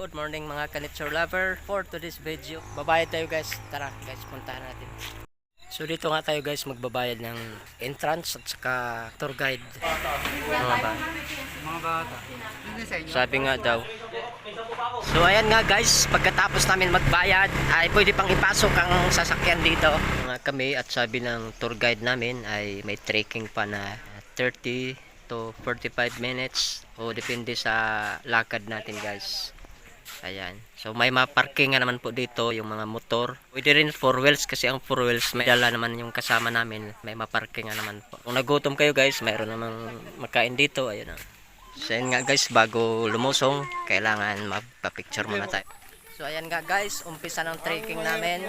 Good morning mga ka-nature lover For today's video. Babayad tayo guys. Tara guys puntahan natin. So dito nga tayo guys magbabayad ng entrance at saka tour guide. Mga ba? Mga bata. Sabi nga daw. So ayan nga guys Pagkatapos namin magbayad Ay pwede pang ipasok ang sasakyan dito. Mga kami at sabi ng tour guide namin Ay may trekking pa na 30 to 45 minutes. O depende sa lakad natin guys Ayan. So may maparking nga naman po dito yung mga motor. Pwede rin four wheels kasi ang four wheels may dala naman yung kasama namin. May maparking nga naman po. Kung nagutom kayo guys, mayroon namang makain dito. Ayun na. So ayan nga guys, bago lumusong, kailangan magpa-picture muna tayo. So ayan nga guys, umpisa ng trekking namin.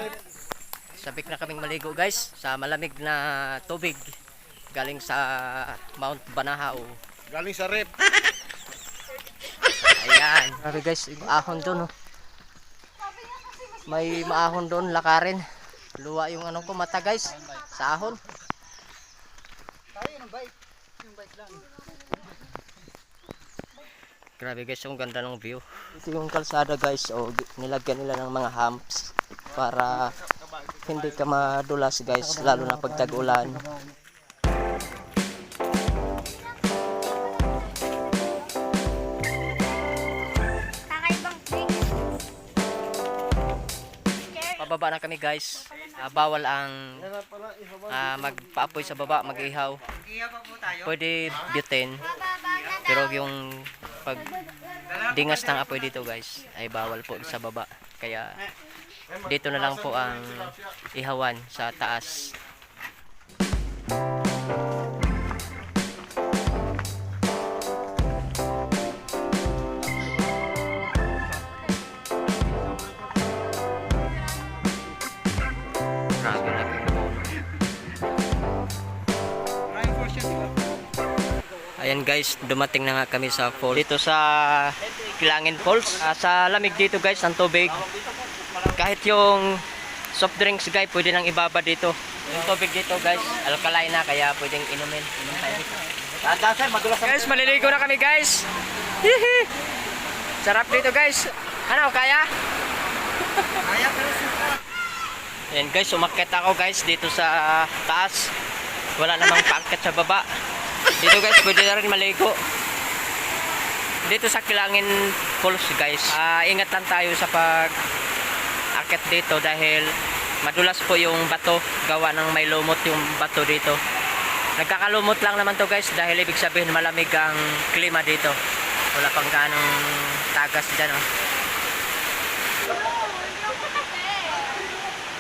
Sabik na kaming maligo guys sa malamig na tubig galing sa Mount Banahao. Galing sa rep. Grabe guys, ahon doon oh. May maahon doon, lakarin. Luwa yung ano ko mata guys, sa ahon. Grabe guys, yung ganda ng view. Ito yung kalsada guys, oh, nilagyan nila ng mga humps para hindi ka madulas guys, lalo na pag tag-ulan. Pababa na kami guys. Ah, bawal ang ah, magpaapoy sa baba, mag-ihaw. Pwede butane, pero yung pag dingas ng apoy dito guys ay bawal po sa baba. Kaya dito na lang po ang ihawan sa taas. Grabe Ayan guys, dumating na nga kami sa falls. Dito sa Kilangin Falls. Ah, sa lamig dito guys, ng tubig. Kahit yung soft drinks guys, pwede nang ibaba dito. Yung tubig dito guys, alkaline na kaya pwedeng inumin. Inom tayo dito. Guys, maliligo na kami guys. Hihi. Sarap dito guys. Ano, kaya? Kaya pero suka. Ayan guys, umakyat ako guys dito sa taas. Wala namang pangkat sa baba. Dito guys, pwede na rin maligo. Dito sa Kilangin Falls guys, ah, ingat lang tayo sa pag akit dito dahil madulas po yung bato. Gawa ng may lumot yung bato dito. Nagkakalumot lang naman to guys dahil ibig sabihin malamig ang klima dito. Wala pang ganong tagas dyan oh.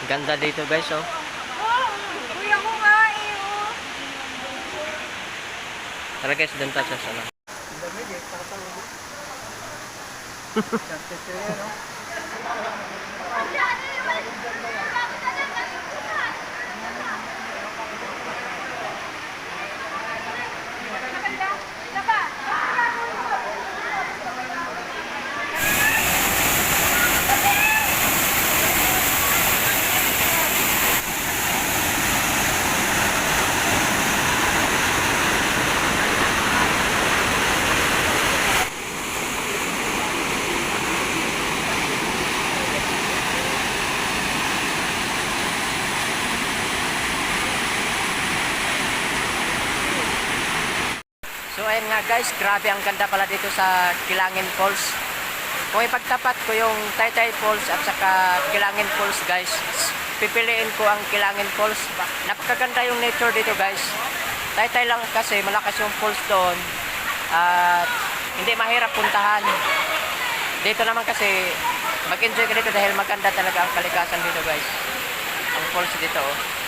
Ganda dito guys oh. Kuya ko nga eh. oh. Tara guys, doon tayo sa salon. Lamig So ayun nga guys, grabe ang ganda pala dito sa Kilangin Falls. Kung ipagtapat ko yung Taytay Falls at saka Kilangin Falls guys, pipiliin ko ang Kilangin Falls. Napakaganda yung nature dito guys. Taytay lang kasi malakas yung falls doon at hindi mahirap puntahan. Dito naman kasi mag-enjoy ka dito dahil maganda talaga ang kalikasan dito guys. Ang falls dito oh.